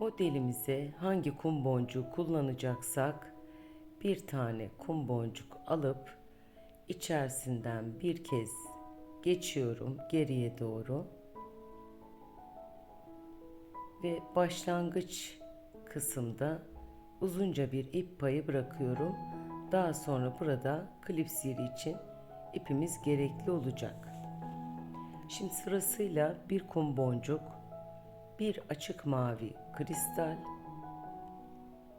Modelimize hangi kum boncuğu kullanacaksak bir tane kum boncuk alıp içerisinden bir kez geçiyorum geriye doğru ve başlangıç kısımda uzunca bir ip payı bırakıyorum. Daha sonra burada klips yeri için ipimiz gerekli olacak. Şimdi sırasıyla bir kum boncuk, bir açık mavi kristal,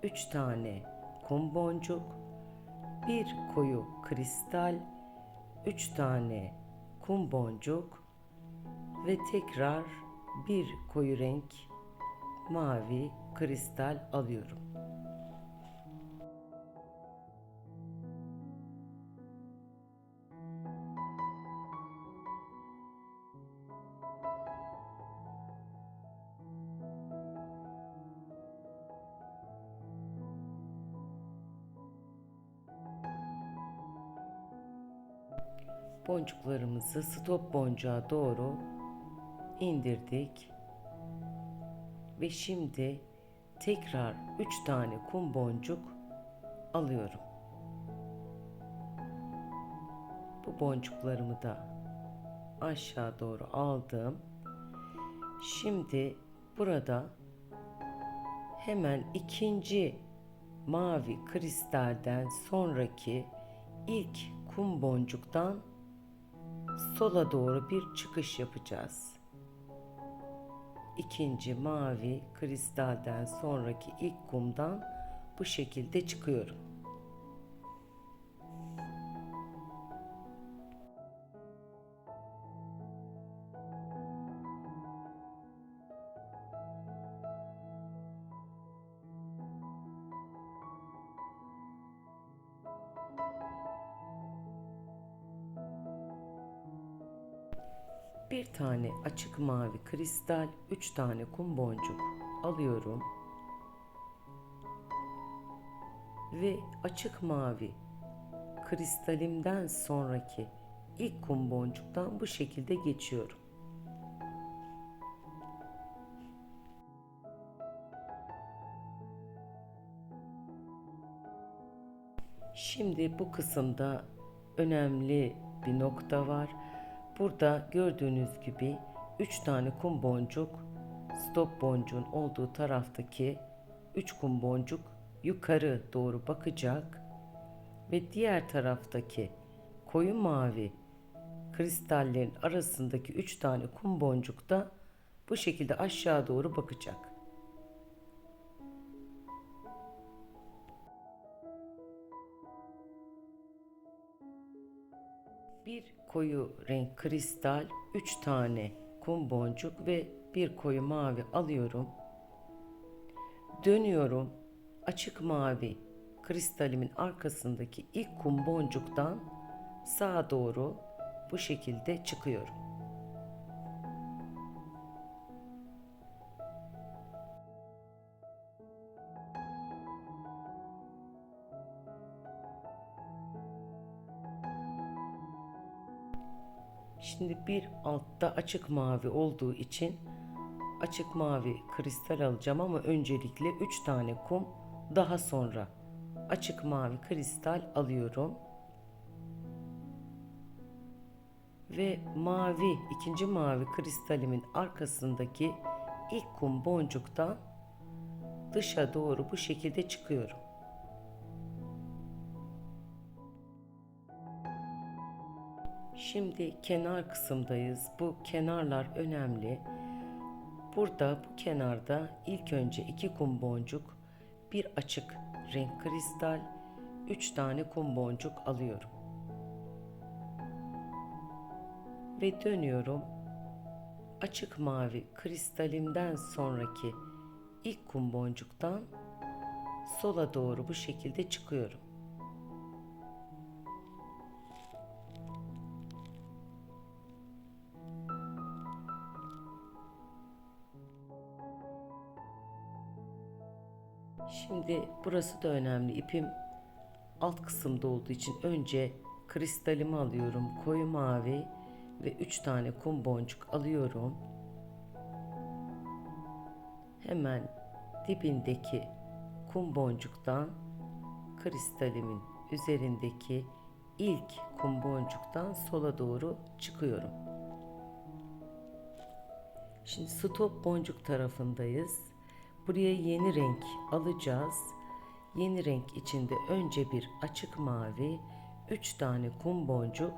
üç tane kum boncuk, bir koyu kristal, üç tane kum boncuk ve tekrar bir koyu renk mavi kristal alıyorum. Boncuklarımızı stop boncuğa doğru indirdik. Ve şimdi tekrar 3 tane kum boncuk alıyorum. Bu boncuklarımı da aşağı doğru aldım. Şimdi burada hemen ikinci mavi kristalden sonraki ilk kum boncuktan sola doğru bir çıkış yapacağız. İkinci mavi kristalden sonraki ilk kumdan bu şekilde çıkıyorum. Tane açık mavi kristal, üç tane kum boncuk alıyorum. Ve açık mavi kristalimden sonraki ilk kum boncuktan bu şekilde geçiyorum. Şimdi bu kısımda önemli bir nokta var. Burada gördüğünüz gibi 3 tane kum boncuk stop boncuğun olduğu taraftaki 3 kum boncuk yukarı doğru bakacak ve diğer taraftaki koyu mavi kristallerin arasındaki 3 tane kum boncuk da bu şekilde aşağı doğru bakacak. Koyu renk kristal, 3 tane kum boncuk ve bir koyu mavi alıyorum. Dönüyorum. Açık mavi kristalimin arkasındaki ilk kum boncuktan sağa doğru bu şekilde çıkıyorum. Şimdi bir altta açık mavi olduğu için açık mavi kristal alacağım ama öncelikle 3 tane kum daha sonra açık mavi kristal alıyorum. Ve mavi ikinci mavi kristalimin arkasındaki ilk kum boncuktan dışa doğru bu şekilde çıkıyorum. Şimdi kenar kısımdayız. Bu kenarlar önemli. Burada bu kenarda ilk önce iki kum boncuk, bir açık renk kristal, üç tane kum boncuk alıyorum. Ve dönüyorum. Açık mavi kristalimden sonraki ilk kum boncuktan sola doğru bu şekilde çıkıyorum. Şimdi burası da önemli. İpim alt kısımda olduğu için önce kristalimi alıyorum. Koyu mavi ve 3 tane kum boncuk alıyorum. Hemen dibindeki kum boncuktan kristalimin üzerindeki ilk kum boncuktan sola doğru çıkıyorum. Şimdi stop boncuk tarafındayız. Buraya yeni renk alacağız. Yeni renk içinde önce bir açık mavi, 3 tane kum boncuk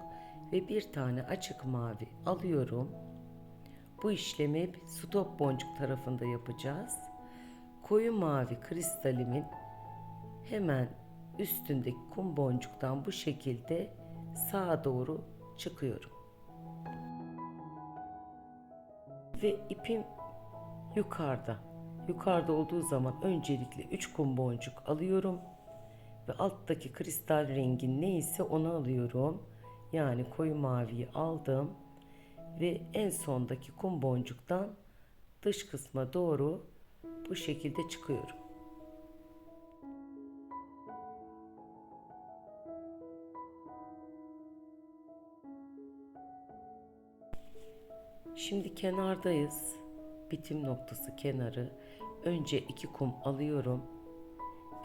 ve bir tane açık mavi alıyorum. Bu işlemi hep stop boncuk tarafında yapacağız. Koyu mavi kristalimin hemen üstündeki kum boncuktan bu şekilde sağa doğru çıkıyorum. Ve ipim yukarıda. Yukarıda olduğu zaman öncelikle 3 kum boncuk alıyorum ve alttaki kristal rengin neyse onu alıyorum. Yani koyu maviyi aldım ve en sondaki kum boncuktan dış kısma doğru bu şekilde çıkıyorum. Şimdi kenardayız. Bitim noktası kenarı. Önce iki kum alıyorum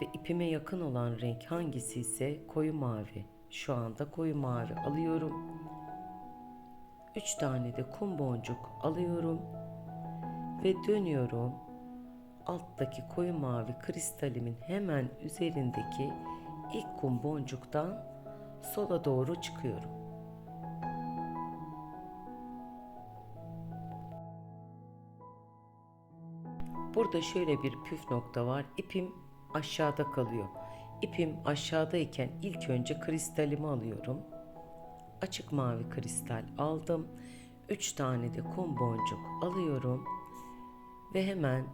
ve ipime yakın olan renk hangisi ise koyu mavi. Şu anda koyu mavi alıyorum. Üç tane de kum boncuk alıyorum ve dönüyorum. Alttaki koyu mavi kristalimin hemen üzerindeki ilk kum boncuktan sola doğru çıkıyorum. Burada şöyle bir püf nokta var. İpim aşağıda kalıyor. İpim aşağıdayken ilk önce kristalimi alıyorum. Açık mavi kristal aldım. 3 tane de kum boncuk alıyorum ve hemen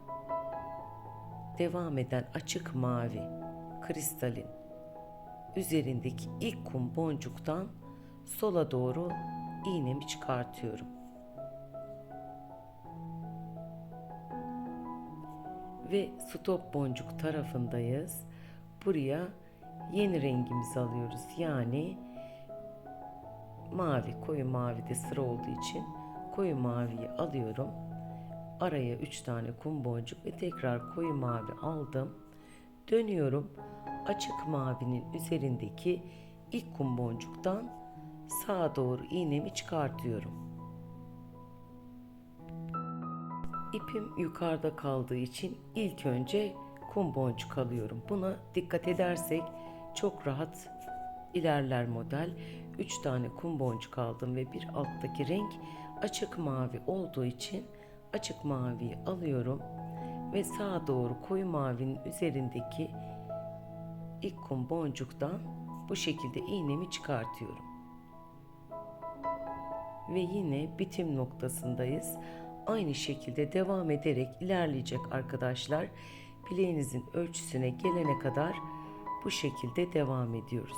devam eden açık mavi kristalin üzerindeki ilk kum boncuktan sola doğru iğnemi çıkartıyorum. Ve stop boncuk tarafındayız. Buraya yeni rengimizi alıyoruz. Yani mavi, koyu mavi de sıra olduğu için koyu maviyi alıyorum. Araya 3 tane kum boncuk ve tekrar koyu mavi aldım. Dönüyorum. Açık mavinin üzerindeki ilk kum boncuktan sağa doğru iğnemi çıkartıyorum. İpim yukarıda kaldığı için ilk önce kum boncuk alıyorum. Buna dikkat edersek çok rahat ilerler model. 3 tane kum boncuk aldım ve bir alttaki renk açık mavi olduğu için açık maviyi alıyorum ve sağa doğru koyu mavinin üzerindeki ilk kum boncuktan bu şekilde iğnemi çıkartıyorum. Ve yine bitim noktasındayız aynı şekilde devam ederek ilerleyecek arkadaşlar. Bileğinizin ölçüsüne gelene kadar bu şekilde devam ediyoruz.